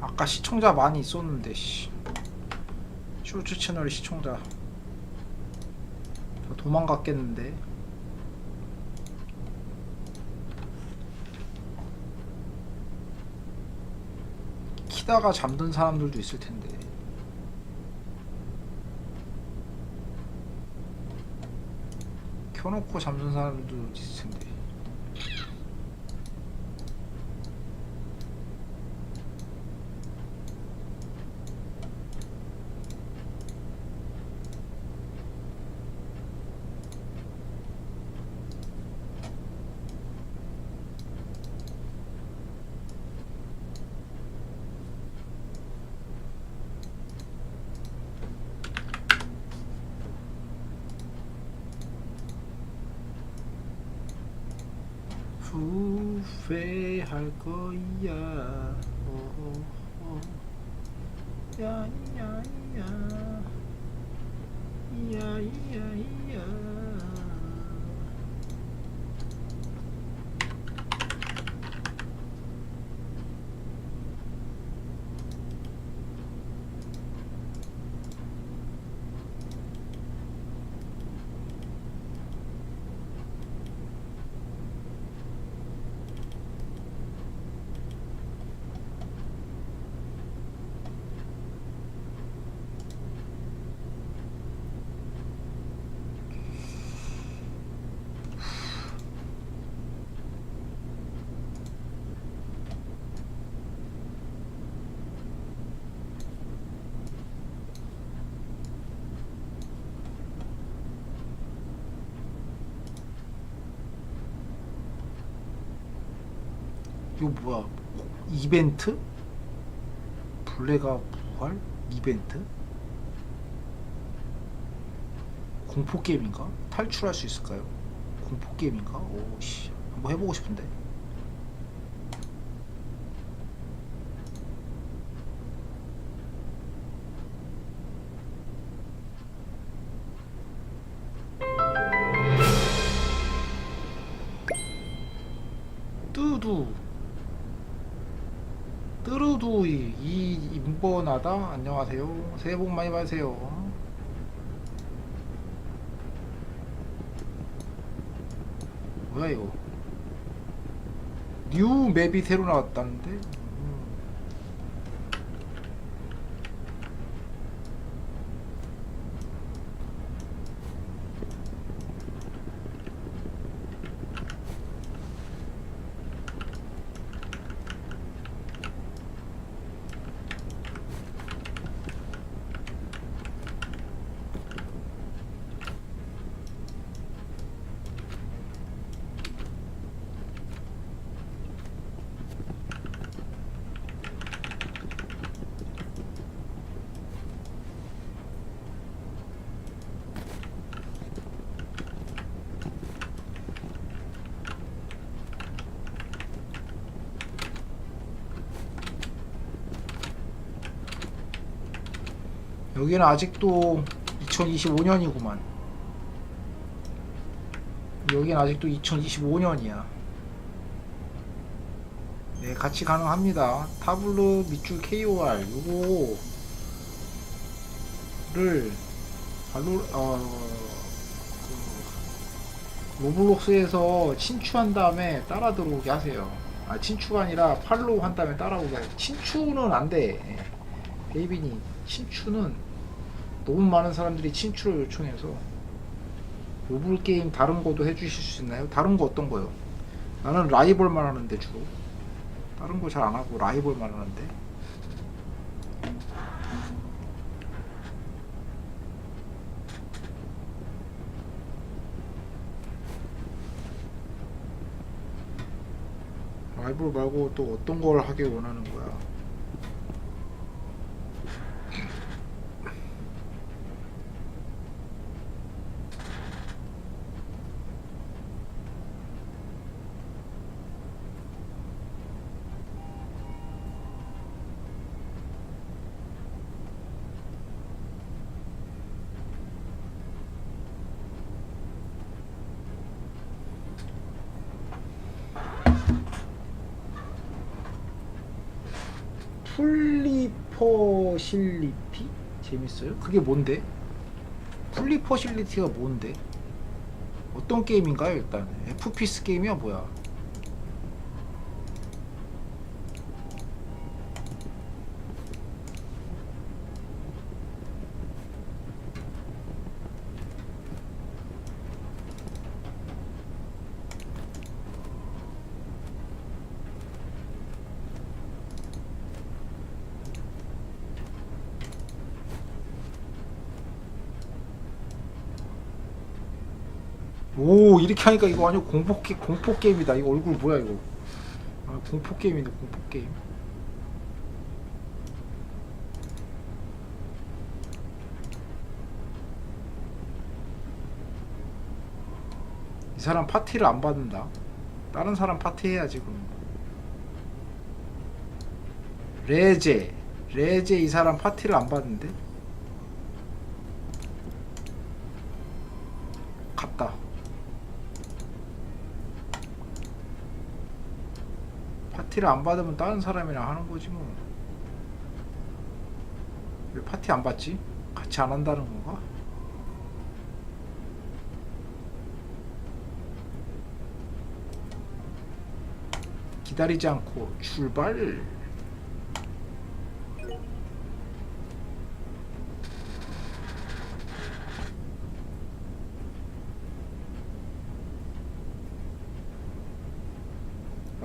아까 시청자 많이 있었는데 씨. 쇼츠 채널 시청자. 저 도망갔겠는데. 키다가 잠든 사람들도 있을 텐데. 켜놓고 잠든 사람들도 있을 텐데 후회할 거야. 어, 어. 야야야. 야야야. 이거 뭐야? 이벤트? 블레가 부활? 이벤트? 공포 게임인가? 탈출할 수 있을까요? 공포 게임인가? 오씨 한번 해보고 싶은데. 안녕하세요. 새해 복 많이 받으세요. 뭐야 이거? 뉴 맵이 새로 나왔다는데 음. 여기는 아직도 2025년이구만. 여기는 아직도 2025년이야. 네, 같이 가능합니다. 타블로 밑줄 KOR 요거를 발로 어 그, 로블록스에서 친추한 다음에 따라 들어오게 하세요. 아 친추가 아니라 팔로우 한 다음에 따라오게 하세요. 친추는 안 돼. 예. 베이비니 친추는 너무 많은 사람들이 친추를 요청해서 로블 게임 다른 거도 해주실 수 있나요? 다른 거 어떤 거요? 나는 라이벌만 하는데 주로 다른 거 잘 안 하고 라이벌만 하는데 라이벌 말고 또 어떤 걸 하길 원하는 거야? 재밌어요? 그게 뭔데? 풀리퍼실리티가 뭔데? 어떤 게임인가요 일단 FPS 게임이야 뭐야? 오 이렇게 하니까 이거 완전 공포 게 공포 게임이다. 이거 얼굴 뭐야 이거? 아, 공포 게임인데 공포 게임. 이 사람 파티를 안 받는다. 다른 사람 파티 해야 지금. 레제 레제 이 사람 파티를 안 받는데? 갔다. 파티를 안 받으면 다른 사람이랑 하는 거지 뭐. 왜 파티 안 받지? 같이 안 한다는 건가? 기다리지 않고 출발.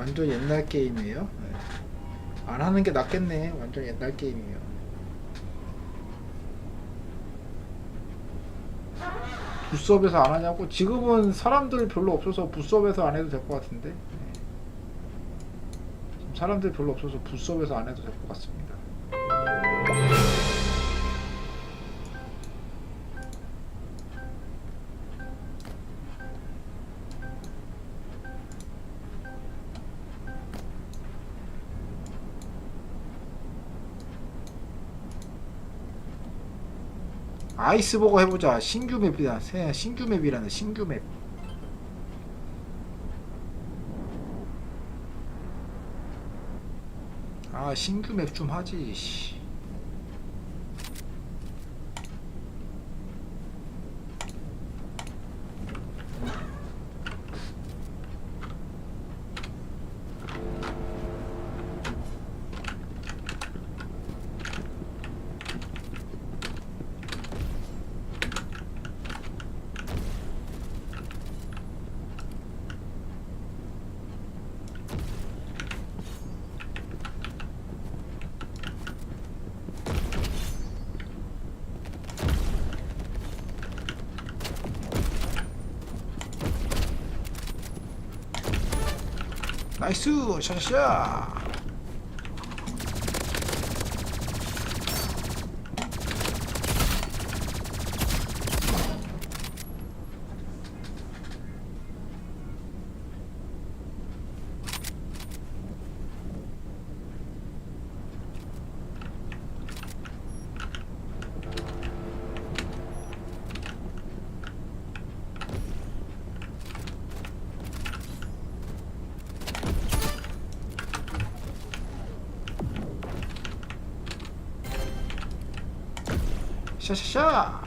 완전 옛날 게임이에요. 네. 안 하는 게 낫겠네. 완전 옛날 게임이에요. 부스업에서 안 하냐고? 지금은 사람들 별로 없어서 부스업에서 안 해도 될 것 같은데. 네. 사람들 별로 없어서 부스업에서 안 해도 될 것 같습니다. 아이스버거 해보자. 신규 맵이다. 새 신규 맵이라네. 신규 맵. 아 신규 맵 좀 하지. 씨. 나이스 샤샤. 샤샤샤.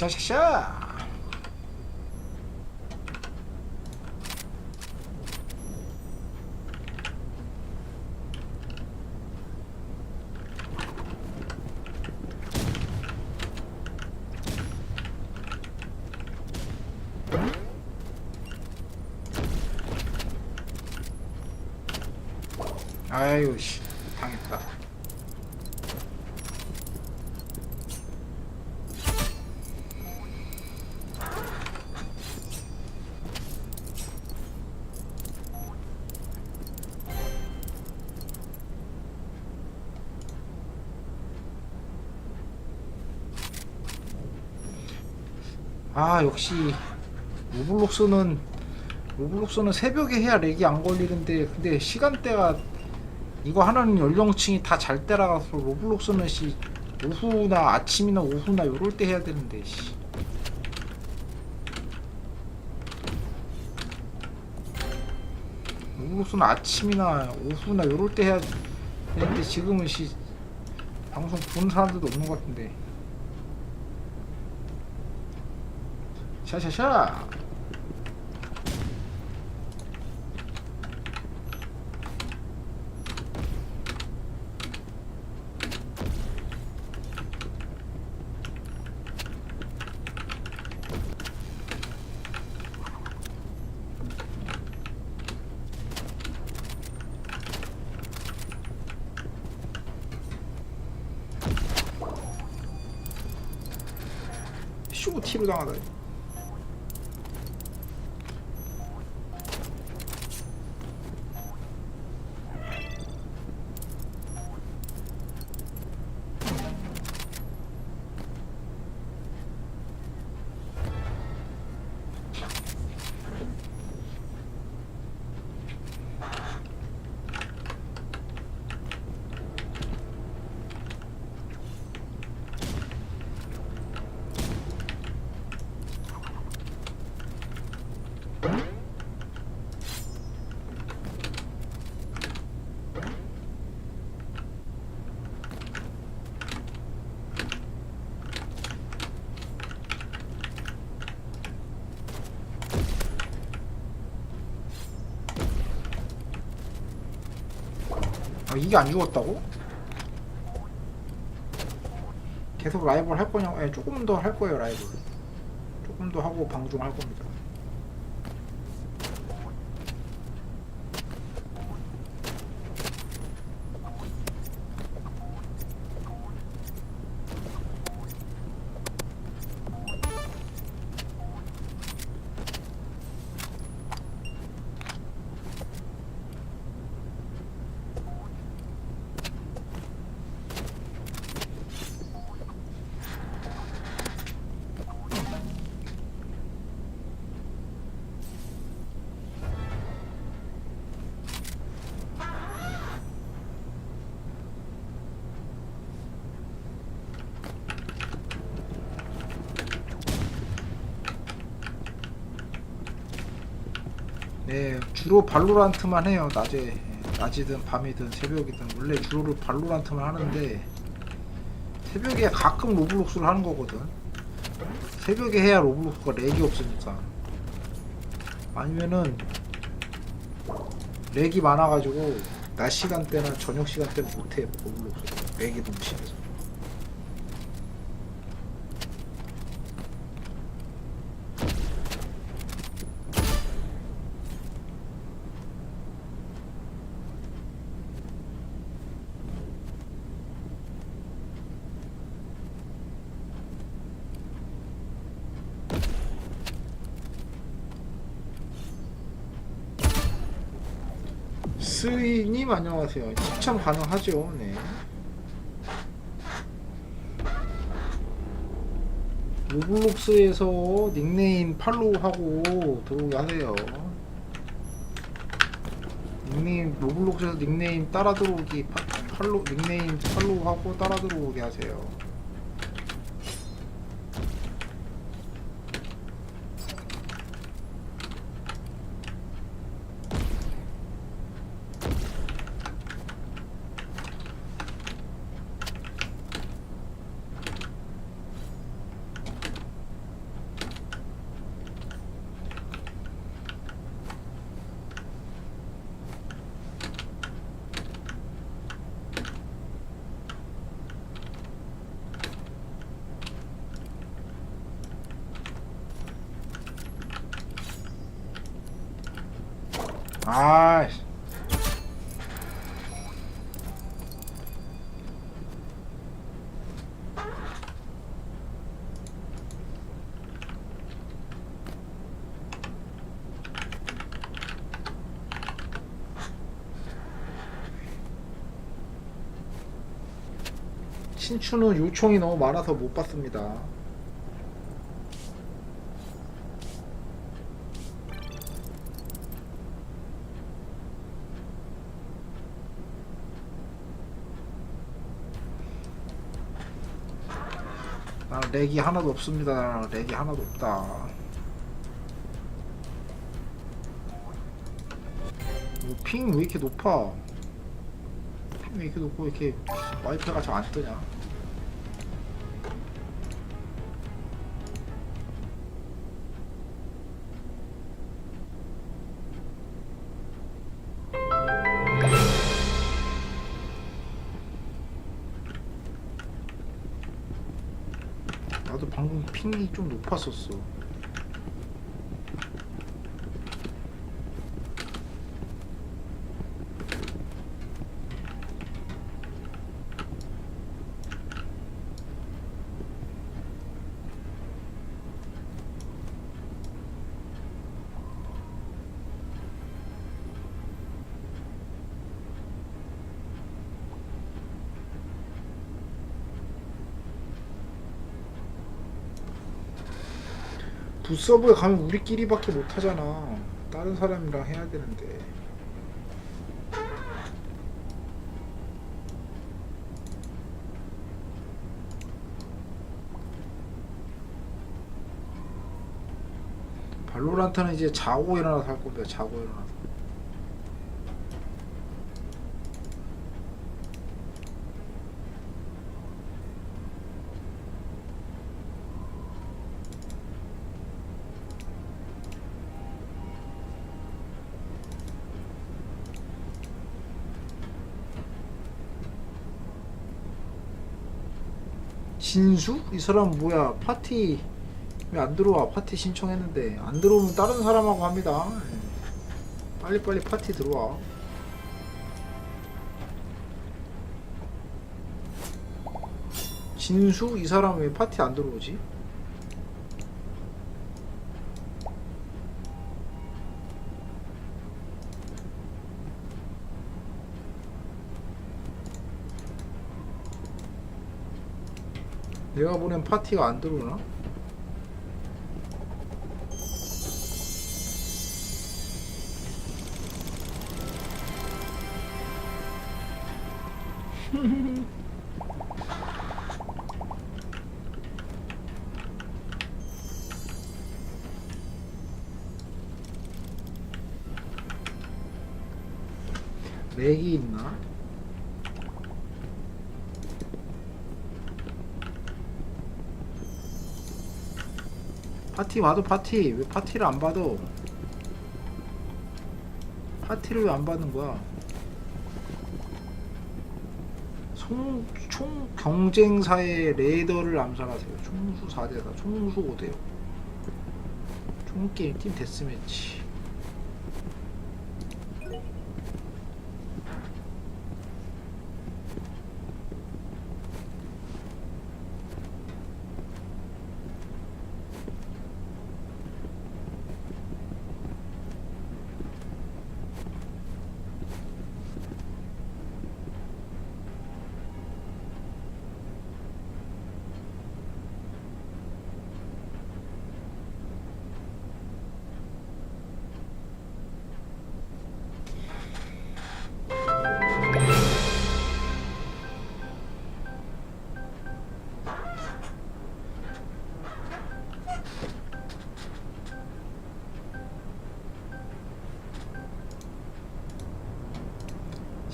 샤샤샤. 아유 씨 당했다. 아 역시 로블록스는 로블록스는 새벽에 해야 렉이 안 걸리는데 근데 시간대가 이거 하는 연령층이 다 잘 때라서 로블록스는 씨 오후나 아침이나 오후나 요럴 때 해야 되는데 씨. 로블록스는 아침이나 오후나 요럴 때 해야 되는데 지금은 씨 방송 보는 사람들도 없는 것 같은데 샤샤샤. 쇼 티로 당하다 아 이게 안 죽었다고? 계속 라이브를 할 거냐고? 예, 조금 더 할 거예요 라이브 조금 더 하고 방송할 겁니다 네 주로 발로란트만 해요. 낮에 예, 낮이든 밤이든 새벽이든. 원래 주로 발로란트만 하는데 새벽에 가끔 로블록스를 하는 거거든. 새벽에 해야 로블록스가 렉이 없으니까. 아니면은 렉이 많아가지고 낮 시간대나 저녁 시간대는 못해 로블록스 렉이 너무 심해서 스이 님 안녕하세요. 추천 가능하죠. 네. 로블록스에서 닉네임 팔로우하고 들어오게 하세요. 닉네임 로블록스에서 닉네임 따라 들어오기 파, 팔로 닉네임 팔로우하고 따라 들어오게 하세요. 신추는 요청이 너무 많아서 못 봤습니다. 아, 렉이 하나도 없습니다. 렉이 하나도 없다. 뭐 핑왜 이렇게 높아? 핑 왜 이렇게 높고 이렇게 와이파이가 잘 안 뜨냐? 핑이 좀 높았었어. 부서브에 가면 우리끼리밖에 못 하잖아. 다른 사람이랑 해야 되는데. 발로란트는 이제 자고 일어나서 할 겁니다. 자고 일어나서. 진수? 이 사람 뭐야? 파티 왜 안 들어와? 파티 신청했는데 안 들어오면 다른 사람하고 합니다. 예. 빨리빨리 파티 들어와. 진수? 이 사람 왜 파티 안 들어오지? 내가 보낸 파티가 안 들어오나? 파티 와도 파티 왜 파티를 안 받아? 파티를 왜 안 받는 거야? 총, 총 경쟁사의 레이더를 암살하세요. 총수 4대다. 총수 5대요. 총게임 팀 데스매치.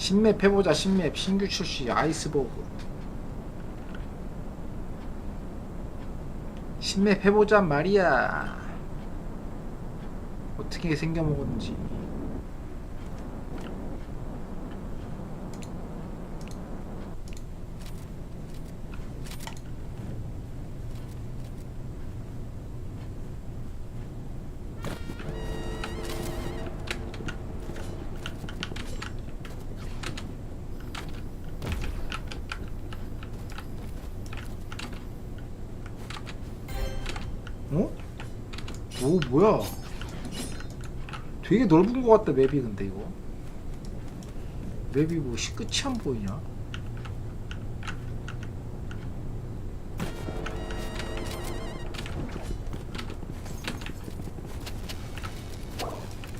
신맵 해보자 신맵. 신규 출시 아이스버그. 신맵 해보자 말이야 어떻게 생겨먹었는지 어? 오 뭐야 되게 넓은 것 같다 맵이 근데 이거. 맵이 뭐 시- 끝이 안 보이냐?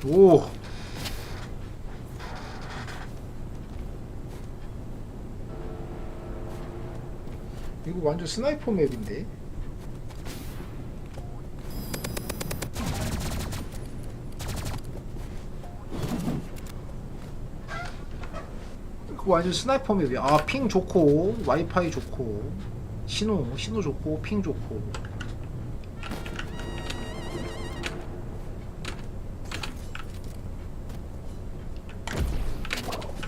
오! 이거 완전 스나이퍼 맵인데 이거 완전 스나이퍼 맵이야. 아, 핑 좋고, 와이파이 좋고, 신호, 신호 좋고, 핑 좋고.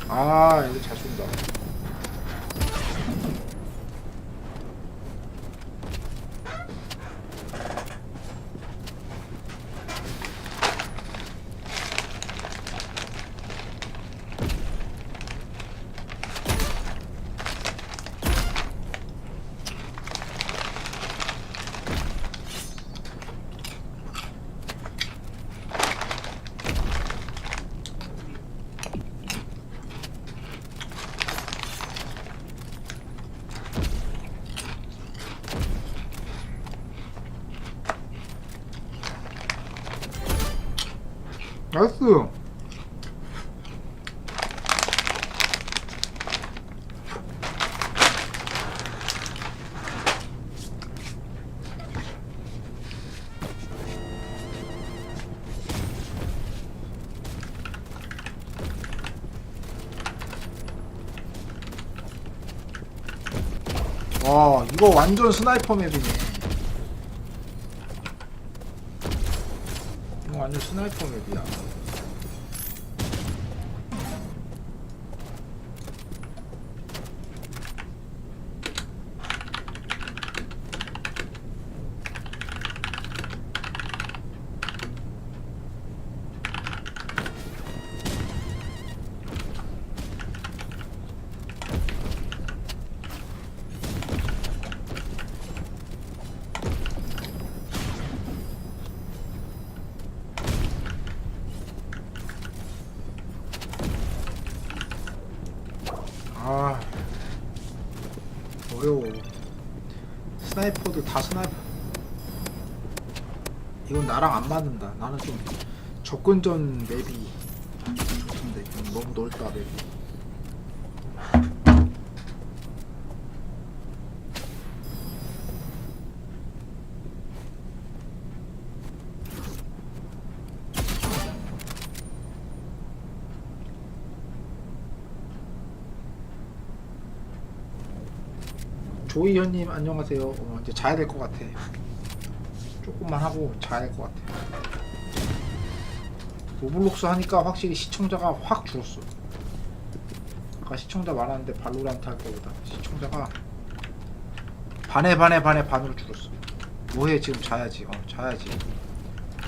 아, 이거 잘 쏜다. 나이스. 와, 이거 완전 스나이퍼 맵이네. 이거 완전 스나이퍼 맵이야. 아 어려워 스나이퍼도 다 스나이퍼 이건 나랑 안 맞는다 나는 좀 접근전 맵이 좋던데. 너무 넓다 맵이. 조이 현님 안녕하세요. 어, 이제 자야 될 것 같아. 조금만 하고 자야 될 것 같아 로블록스 하니까 확실히 시청자가 확 줄었어 아까 시청자 많았는데 발로란트 할 때보다 시청자가 반에 반에 반에 반으로 줄었어 뭐해 지금 자야지. 어 자야지.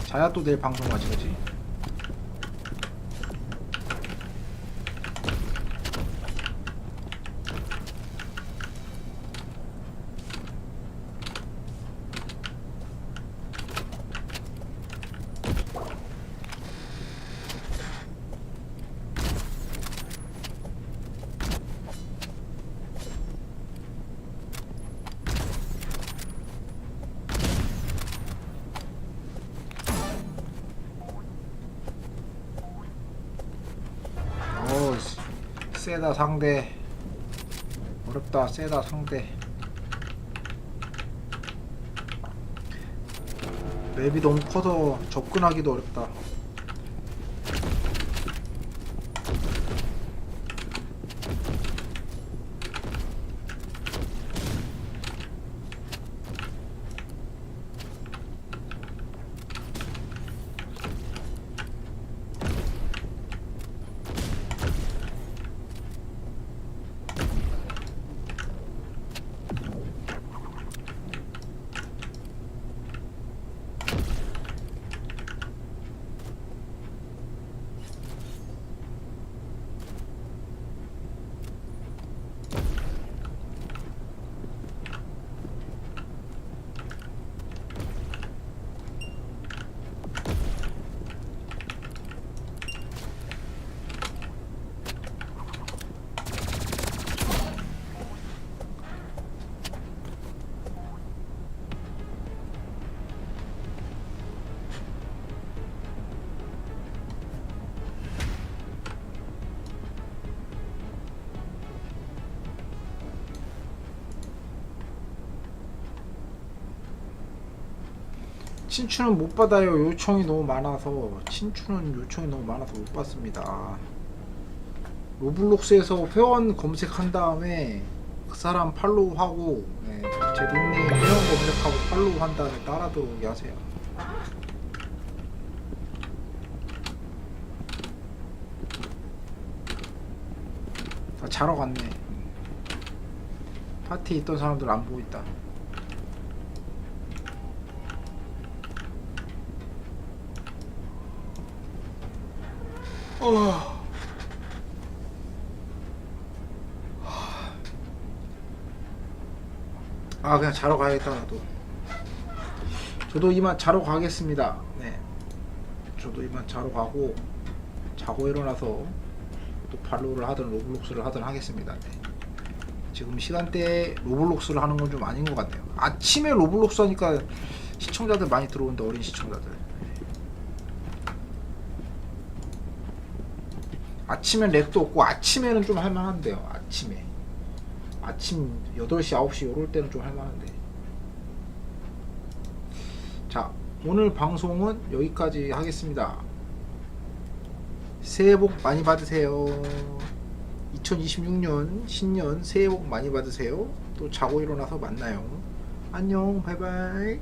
자야 또 내일 방송 하지 그지 어우 씨, 세다 상대. 어렵다 세다 상대. 맵이 너무 커서 접근하기도 어렵다 친추는 못 받아요. 요청이 너무 많아서 친추는 요청이 너무 많아서 못 받습니다. 로블록스에서 회원 검색한 다음에 그 사람 팔로우하고 네, 제 닉네임 회원 검색하고 팔로우한 다음에 따라 들어오게 하세요. 다 자러 갔네. 파티에 있던 사람들 안 보인다. 어. 아 그냥 자러 가야겠다 나도. 저도 이만 자러 가겠습니다. 네. 저도 이만 자러 가고 자고 일어나서 또 발로를 하든 로블록스를 하든 하겠습니다. 네. 지금 시간대에 로블록스를 하는 건 좀 아닌 것 같네요. 아침에 로블록스 하니까 시청자들 많이 들어오는데 어린 시청자들. 네. 아침엔 렉도 없고 아침에는 좀 할만한데요 아침에 아침 8시 9시 요럴 때는 좀 할만한데. 자 오늘 방송은 여기까지 하겠습니다. 새해 복 많이 받으세요. 2026년 신년 새해 복 많이 받으세요. 또 자고 일어나서 만나요. 안녕 바이바이